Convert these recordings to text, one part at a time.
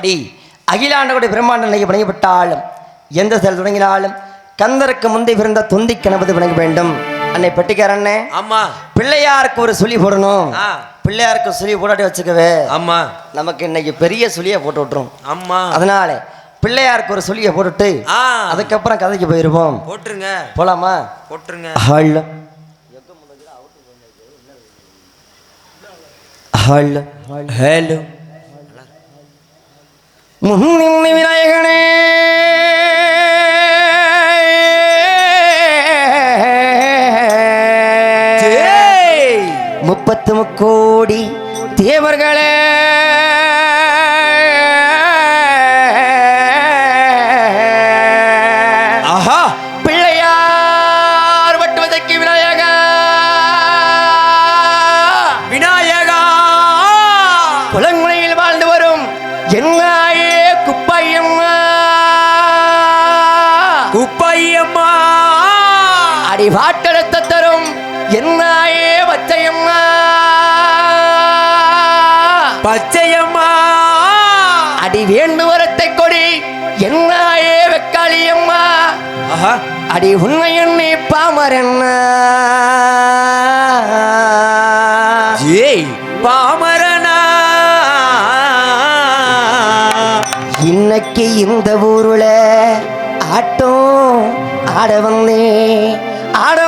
அடி. அகிலாண்டகுடி பிரம்மாண்ட நிலையை வணங்கப்பட்டாலும் எந்த செயல் தொடங்கினாலும் கந்தருக்கு முந்தை பிறந்த துந்தி கணபதி வணங்க வேண்டும். அன்னை பெட்டிக்காரண்ணே ஆமா. பிள்ளையாருக்கு ஒரு சுழி போடணும். பிள்ளையாருக்கு சுழி போடாட்டி வச்சுக்கவே. ஆமா. நமக்கு இன்னைக்கு பெரிய சுழியை போட்டு விட்டுரும். ஆமா. அதனால பிள்ளையாருக்கு ஒரு சுழியை போட்டுட்டு அதுக்கப்புறம் கதைக்கு போயிருவோம். போட்டுருங்க. போலாமா? போட்டுருங்க. ஹல் ஹல். ஹலோ. முன்னிம்மி விநாயகனே. முப்பத்து முக்கோடி தேவர்களே. அடி வாட்டெடுத்த தரும். என்னாயே வச்சையம்மா பச்சையம்மா. அடி வேண்டுவரத்தை கொடி. என்னாயே வெக்காளியம்மா அடி உண்மை எண்ணி பாமரன்னா ஏய் பாமரனா இன்னைக்கு இந்த ஊருல ஆட்டம் ஆட வந்தே ஆட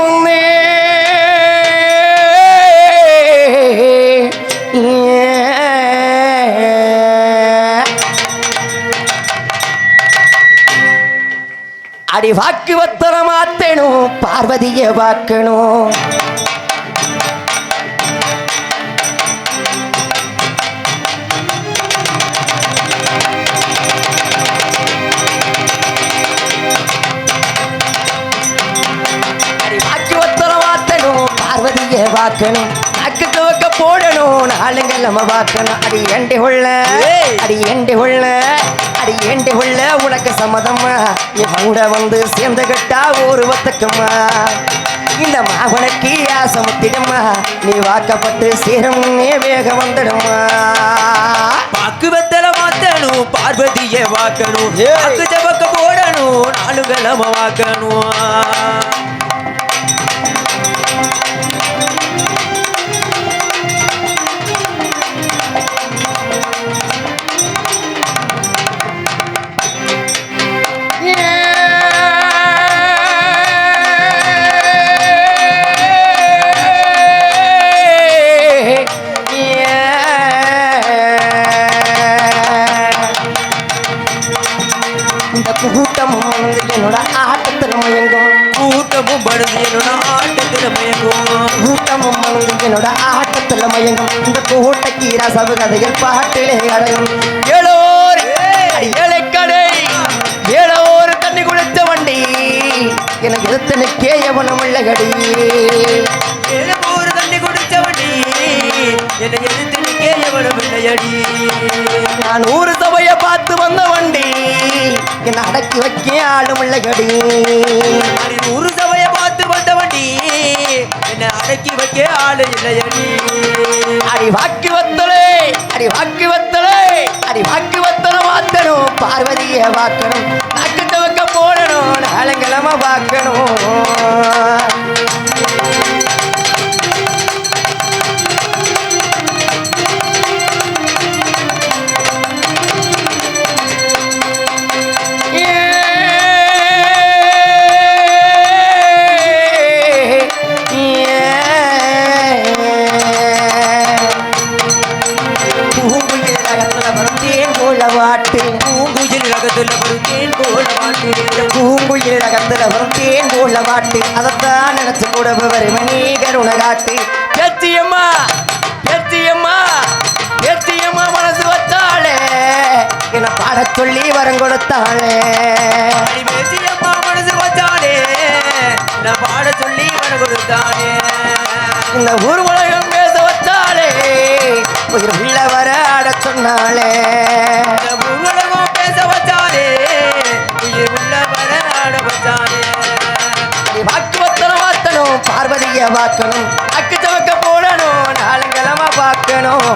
அடி வாக்கு வத்தன மாத்தணும் பார்வதிய வாக்கணும் வாக்கணும் நாக்கு துவக்க போடணும் நாளுங்கள் நம்ம வாக்கணும் அடி எண்டி உள்ள. அடி எண்டி உள்ள? அடி எண்டி உள்ள? உனக்கு சம்மதம்மா? நீ கூட வந்து சேர்ந்து கட்டா ஒரு வத்தக்கம்மா இந்த மாவனுக்கு ஆசமுத்திடம்மா நீ வாக்கப்பட்டு சேரும் வேக வந்துடுமா பாக்குவத்தல மாத்தணும் பார்வதிய வாக்கணும். போடணும் நாலு கிழம வாக்கணும். என்னோட ஆட்டத்துல மயங்கும். இந்த கூட்டக்கு ரசவு கதைகள் பாட்டிலே அடையும் ஏழோர் அடி ஏழைக்கடை ஏழோர் தண்ணி குளித்த வண்டி. எனக்கு எடுத்து எவனும் இல்லகடி. எனக்கு தண்ணி குடிச்ச வண்டி என்னை எதிர்த்து எவனும் இல்லையடி. நான் ஊரு சபையை பார்த்து வந்த வண்டி என்னை அடக்கி வைக்க ஆளும் உள்ளகடி அடி சபைய என்ன அடக்கி வைக்க ஆளு இல்லையடி அடி வாக்கு வத்தலே அடி வாக்கு வத்தலே அடி வாக்கு வத்தலும் வாத்தனும் பார்வதிய வாக்கணும் நாக்கு துவக்க போடணும். நாளங்கிழமை வரும் தேன் போல வாட்டு அதைத்தான் நினைச்சு கூட வருவன் நீ கருணை காட்டு. பேத்தியம்மா பேத்தியம்மா பேத்தியம்மா மனசு வச்சாளே. என பாடச் சொல்லி வரம் கொடுத்தாளே. பேசியம்மா மனசு வச்சாலே நான் பாட சொல்லி வர கொடுத்தானே இந்த ஊர் உலகம் பேச வச்சாளே. உயிர் உள்ள வர ஆடச் சொன்னாளே. பார்க்கணும் அக்கு தவக்க போடணும் நாலு கிழமை பார்க்கணும்.